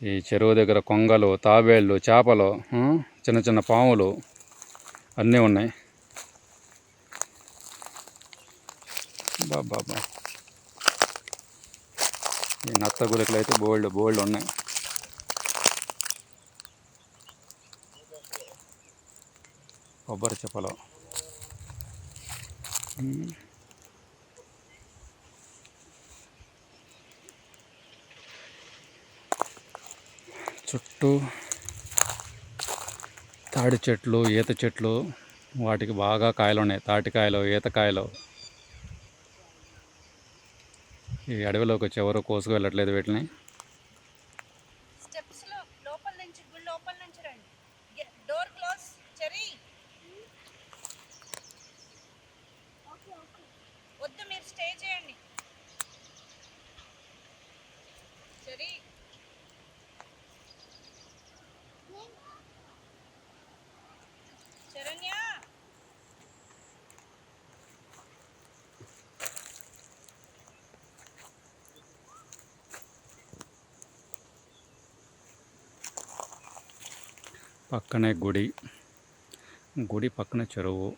ఈ చెరువు దగ్గర కొంగలు తాబేళ్ళు చేపలు చిన్న చిన్న పాములు అన్నీ ఉన్నాయి. బాబా ఈ నత్త గులికలు అయితే బోల్డ్ బోల్డ్ ఉన్నాయి. కొబ్బరి చెప్పలు. చుట్టూ తాడి చెట్లు ఈత చెట్లు వాటికి బాగా కాయలు ఉన్నాయి. తాటికాయలు ఈతకాయలు ఈ అడవిలోకి వచ్చి ఎవరు కోసుకు వెళ్ళట్లేదు వీటిని డోర్ క్లోజ్ చెరీ. పక్కనే గుడి. గుడి పక్కన చెరువు.